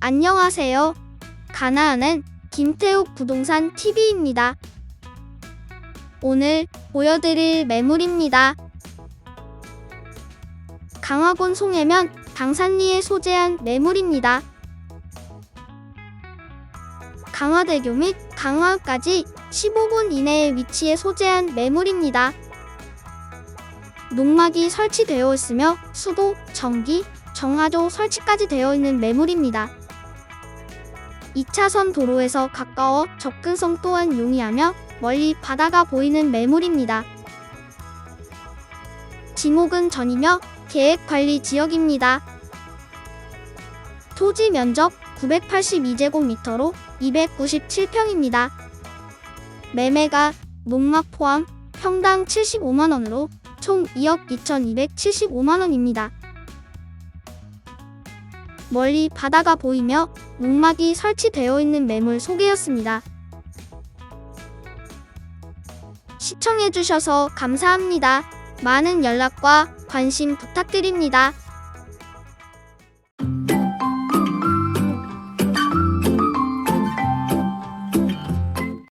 안녕하세요. 가나안은 김태욱 부동산 TV입니다. 오늘 보여드릴 매물입니다. 강화군 송해면 당산리에 소재한 매물입니다. 강화대교 및 강화까지 15분 이내에 위치해 소재한 매물입니다. 농막이 설치되어 있으며 수도, 전기, 정화조 설치까지 되어 있는 매물입니다. 2차선 도로에서 가까워 접근성 또한 용이하며 멀리 바다가 보이는 매물입니다. 지목은 전이며 계획관리 지역입니다. 토지 면적 982제곱미터로 297평입니다. 매매가 농막 포함 평당 75만원으로 총 2억 2,275만원입니다. 멀리 바다가 보이며 농막이 설치되어 있는 매물 소개였습니다. 시청해주셔서 감사합니다. 많은 연락과 관심 부탁드립니다.